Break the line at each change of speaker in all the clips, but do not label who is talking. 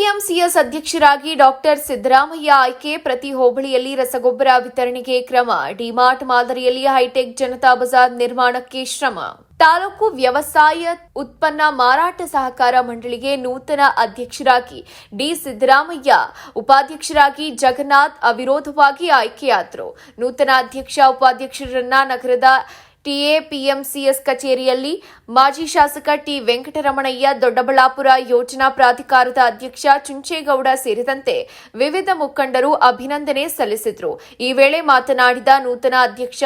ಎಪಿಎಂಸಿಎಸ್ ಅಧ್ಯಕ್ಷರಾಗಿ ಡಾಕ್ಟರ್ ಸಿದ್ದರಾಮಯ್ಯ ಆಯ್ಕೆ ಪ್ರತಿ ಹೋಬಳಿಯಲ್ಲಿ ರಸಗೊಬ್ಬರ ವಿತರಣೆಗೆ ಕ್ರಮ. ಡಿಮಾರ್ಟ್ ಮಾದರಿಯಲ್ಲಿ ಹೈಟೆಕ್ ಜನತಾ ಬಜಾರ್ ನಿರ್ಮಾಣಕ್ಕೆ ಶ್ರಮ. ತಾಲೂಕು ವ್ಯವಸಾಯ ಉತ್ಪನ್ನ ಮಾರಾಟ ಸಹಕಾರ ಮಂಡಳಿಗೆ ನೂತನ ಅಧ್ಯಕ್ಷರಾಗಿ ಡಿ ಸಿದ್ದರಾಮಯ್ಯ, ಉಪಾಧ್ಯಕ್ಷರಾಗಿ ಜಗನ್ನಾಥ್ ಅವಿರೋಧವಾಗಿ ಆಯ್ಕೆಯಾದರು. ನೂತನ ಅಧ್ಯಕ್ಷ, ಉಪಾಧ್ಯಕ್ಷರನ್ನ ನಗರದ ಟಿಎಪಿಎಂಸಿಎಸ್ ಕಚೇರಿಯಲ್ಲಿ ಮಾಜಿ ಶಾಸಕ ಟಿ. ವೆಂಕಟರಮಣಯ್ಯ, ದೊಡ್ಡಬಳ್ಳಾಪುರ ಯೋಜನಾ ಪ್ರಾಧಿಕಾರದ ಅಧ್ಯಕ್ಷ ಚುಂಚೇಗೌಡ ಸೇರಿದಂತೆ ವಿವಿಧ ಮುಖಂಡರು ಅಭಿನಂದನೆ ಸಲ್ಲಿಸಿದರು. ಈ ವೇಳೆ ಮಾತನಾಡಿದ ನೂತನ ಅಧ್ಯಕ್ಷ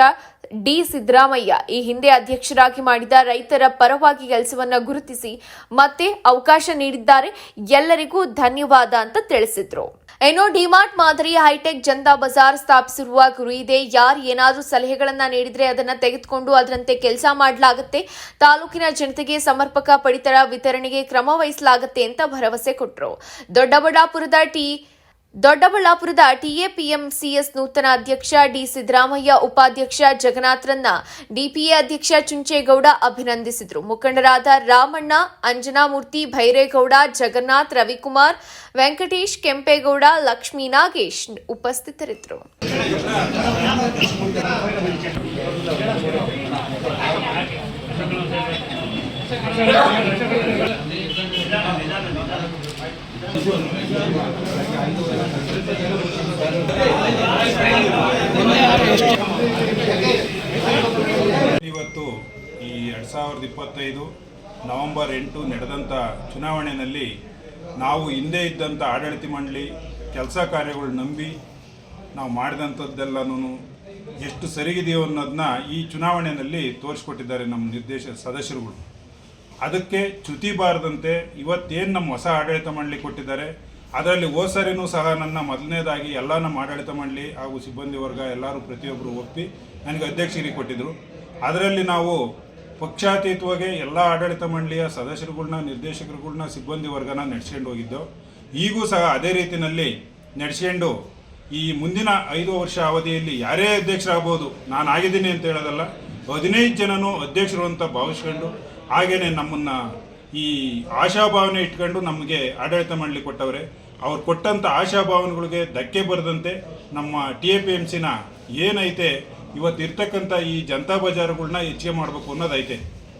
ಡಿ. ಸಿದ್ದರಾಮಯ್ಯ, ಈ ಹಿಂದೆ ಅಧ್ಯಕ್ಷರಾಗಿ ಮಾಡಿದ ರೈತರ ಪರವಾಗಿ ಕೆಲಸವನ್ನು ಗುರುತಿಸಿ ಮತ್ತೆ ಅವಕಾಶ ನೀಡಿದ್ದಾರೆ. ಎಲ್ಲರಿಗೂ ಧನ್ಯವಾದ ಅಂತ ತಿಳಿಸಿದ್ರು. ಇನ್ನು ಡಿಮಾರ್ಟ್ ಮಾದರಿ ಹೈಟೆಕ್ ಜನತಾ ಬಜಾರ್ ಸ್ಥಾಪಿಸಿರುವ ಗುರಿ ಇದೆ. ಯಾರು ಏನಾದರೂ ಸಲಹೆಗಳನ್ನ ನೀಡಿದ್ರೆ ಅದನ್ನ ತೆಗೆದುಕೊಂಡು ಅದರಂತೆ ಕೆಲಸ ಮಾಡಲಾಗುತ್ತೆ. ತಾಲೂಕಿನ ಜನತೆಗೆ ಸಮರ್ಪಕ ಪಡಿತರ ವಿತರಣೆಗೆ ಕ್ರಮ ವಹಿಸಲಾಗುತ್ತೆ ಅಂತ ಭರವಸೆ ಕೊಟ್ಟರು ದೊಡ್ಡಬಳ್ಳಾಪುರದ ಟಿ ದೊಡ್ಡಬಳ್ಳಾಪುರದ ಟಿಎಪಿಎಂಸಿಎಸ್ ನೂತನ ಅಧ್ಯಕ್ಷ ಡಿ ಸಿದ್ದರಾಮಯ್ಯ, ಉಪಾಧ್ಯಕ್ಷ ಜಗನ್ನಾಥ್ರನ್ನ ಡಿಪಿಎ ಅಧ್ಯಕ್ಷ ಚುಂಚೇಗೌಡ ಅಭಿನಂದಿಸಿದರು. ಮುಖಂಡರಾದ ರಾಮಣ್ಣ, ಅಂಜನಾಮೂರ್ತಿ ಭೈರೇಗೌಡ, ಜಗನ್ನಾಥ್, ರವಿಕುಮಾರ್, ವೆಂಕಟೇಶ್ ಕೆಂಪೇಗೌಡ, ಲಕ್ಷ್ಮೀ ನಾಗೇಶ್ ಉಪಸ್ಥಿತರಿದ್ದರು.
ಇವತ್ತು ಈ ಎರಡು ಸಾವಿರದ ಇಪ್ಪತ್ತೈದು ನವೆಂಬರ್ ಎಂಟು ನಡೆದಂಥ ಚುನಾವಣೆಯಲ್ಲಿ ನಾವು ಹಿಂದೆ ಇದ್ದಂಥ ಆಡಳಿತ ಮಂಡಳಿ ಕೆಲಸ ಕಾರ್ಯಗಳು ನಂಬಿ ನಾವು ಮಾಡಿದಂಥದ್ದೆಲ್ಲನೂ ಎಷ್ಟು ಸರಿಗಿದೆಯೋ ಅನ್ನೋದನ್ನ ಈ ಚುನಾವಣೆಯಲ್ಲಿ ತೋರಿಸ್ಕೊಟ್ಟಿದ್ದಾರೆ ನಮ್ಮ ನಿರ್ದೇಶ ಸದಸ್ಯರುಗಳು. ಅದಕ್ಕೆ ಚ್ಯುತಿ ಬಾರದಂತೆ ಇವತ್ತೇನು ನಮ್ಮ ಹೊಸ ಆಡಳಿತ ಮಂಡಳಿ ಕೊಟ್ಟಿದ್ದಾರೆ ಅದರಲ್ಲಿ ಹೋದ ಸಹ ನನ್ನ ಮೊದಲನೇದಾಗಿ ಎಲ್ಲ ನಮ್ಮ ಆಡಳಿತ ಮಂಡಳಿ ಹಾಗೂ ಸಿಬ್ಬಂದಿ ವರ್ಗ ಎಲ್ಲರೂ ಪ್ರತಿಯೊಬ್ಬರು ಒಪ್ಪಿ ನನಗೆ ಅಧ್ಯಕ್ಷರಿಗೆ ಕೊಟ್ಟಿದ್ದರು ಅದರಲ್ಲಿ ನಾವು ಪಕ್ಷಾತೀತವಾಗಿ ಎಲ್ಲ ಆಡಳಿತ ಮಂಡಳಿಯ ಸದಸ್ಯರುಗಳ್ನ, ನಿರ್ದೇಶಕರುಗಳ್ನ, ಸಿಬ್ಬಂದಿ ವರ್ಗನ ನಡೆಸ್ಕೊಂಡು ಹೋಗಿದ್ದೋ, ಈಗೂ ಸಹ ಅದೇ ರೀತಿಯಲ್ಲಿ ನಡೆಸ್ಕೊಂಡು ಈ ಮುಂದಿನ ಐದು ವರ್ಷ ಅವಧಿಯಲ್ಲಿ ಯಾರೇ ಅಧ್ಯಕ್ಷರಾಗ್ಬೋದು, ನಾನು ಆಗಿದ್ದೀನಿ ಅಂತ ಹೇಳೋದಲ್ಲ, ಹದಿನೈದು ಜನನು ಅಧ್ಯಕ್ಷರು ಅಂತ ಭಾವಿಸ್ಕೊಂಡು ಹಾಗೇನೆ ನಮ್ಮನ್ನು ಈ ಆಶಾಭಾವನೆ ಇಟ್ಕೊಂಡು ನಮಗೆ ಆಡಳಿತ ಮಂಡಳಿ ಕೊಟ್ಟವ್ರೆ. ಅವ್ರು ಕೊಟ್ಟಂಥ ಆಶಾಭಾವನೆಗಳಿಗೆ ಧಕ್ಕೆ ಬರದಂತೆ ನಮ್ಮ ಟಿ ಎ ಪಿ ಎಂ ಸಿನ ಏನೈತೆ ಇವತ್ತು ಇರ್ತಕ್ಕಂಥ ಈ ಜನತಾ ಬಜಾರ್ಗಳನ್ನ ಹೆಚ್ಚಿಗೆ ಮಾಡಬೇಕು ಅನ್ನೋದೈತೆ.